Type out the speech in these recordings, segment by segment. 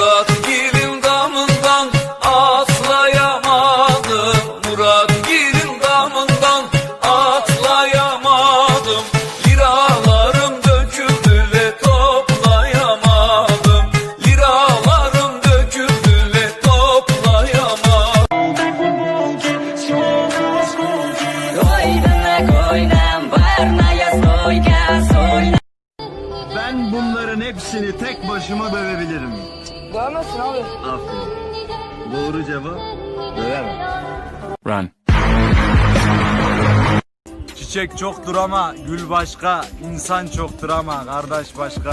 Murat Gil'in damından atlayamadım. Murat Gil'in damından atlayamadım. Liralarım döküldü ve toplayamadım. Liralarım döküldü ve toplayamadım. Ben bunların hepsini tek başıma dövebilirim. Dövmezsin abi. Aferin. Doğru cevap dövemem. Run. Çiçek çoktur ama gül başka, insan çoktur ama kardeş başka. I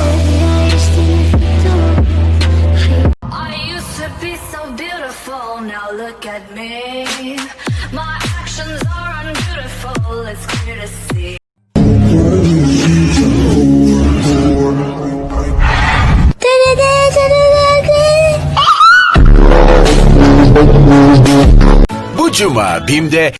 used to be so beautiful, now look at me. My actions are unbeautiful, it's clear to see. Bu cuma BİM'de